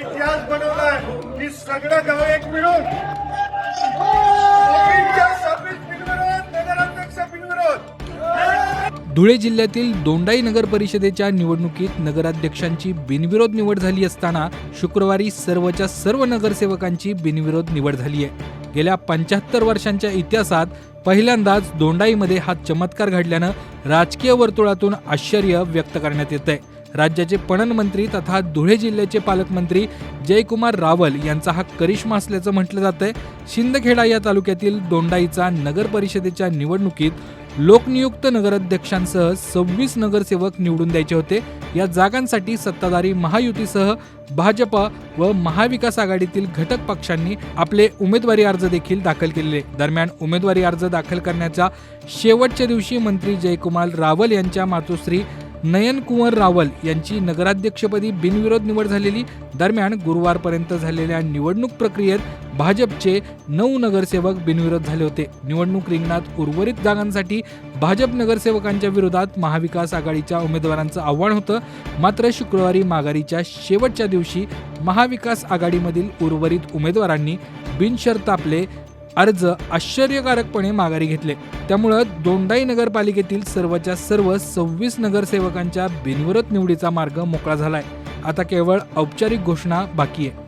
इतिहास बनवलाय. की सगळं गाव एक मिळून धुळे जिल्ह्यातील दोंडाई नगर परिषदेच्या निवडणुकीत नगराध्यक्षांची बिनविरोध निवड झाली असताना शुक्रवारी सर्वच्या सर्व नगरसेवकांची बिनविरोध निवड झाली आहे. गेल्या पंच्याहत्तर वर्षांच्या इतिहासात पहिल्यांदाच दोंडाईमध्ये हा चमत्कार घडल्यानं राजकीय वर्तुळातून आश्चर्य व्यक्त करण्यात येत आहे राज्याचे पणन मंत्री तथा धुळे जिल्ह्याचे पालकमंत्री जयकुमार रावल यांचा हा करिश्मा असल्याचं म्हटलं जातंय. शिंदखेडा या तालुक्यातील दोंडाईचा नगर परिषदेच्या निवडणुकीत लोकनियुक्त नगराध्यक्षांसह सव्वीस नगरसेवक निवडून द्यायचे होते. या जागांसाठी सत्ताधारी महायुतीसह भाजप व महाविकास आघाडीतील घटक पक्षांनी आपले उमेदवारी अर्ज देखील दाखल केलेले. दरम्यान उमेदवारी अर्ज दाखल करण्याच्या शेवटच्या दिवशी मंत्री जयकुमार रावल यांच्या मातोश्री नयन कुंवर रावल यांची नगराध्यक्षपदी बिनविरोध निवड झालेली दरम्यान गुरुवारपर्यंत झालेल्या निवडणूक प्रक्रियेत भाजपचे नऊ नगरसेवक बिनविरोध झाले होते. निवडणूक रिंगणात उर्वरित जागांसाठी भाजप नगरसेवकांच्या विरोधात महाविकास आघाडीच्या उमेदवारांचं आव्हान होतं. मात्र शुक्रवारी माघारीच्या शेवटच्या दिवशी महाविकास आघाडीमधील उर्वरित उमेदवारांनी बिनशर्त आपले अर्ज आश्चर्यकारकपणे माघारी घेतले. त्यामुळं दोंडाई नगरपालिकेतील सर्वच्या सर्व सव्वीस नगरसेवकांच्या बिनविरोध निवडीचा मार्ग मोकळा झालाय. आता केवळ औपचारिक घोषणा बाकी आहे.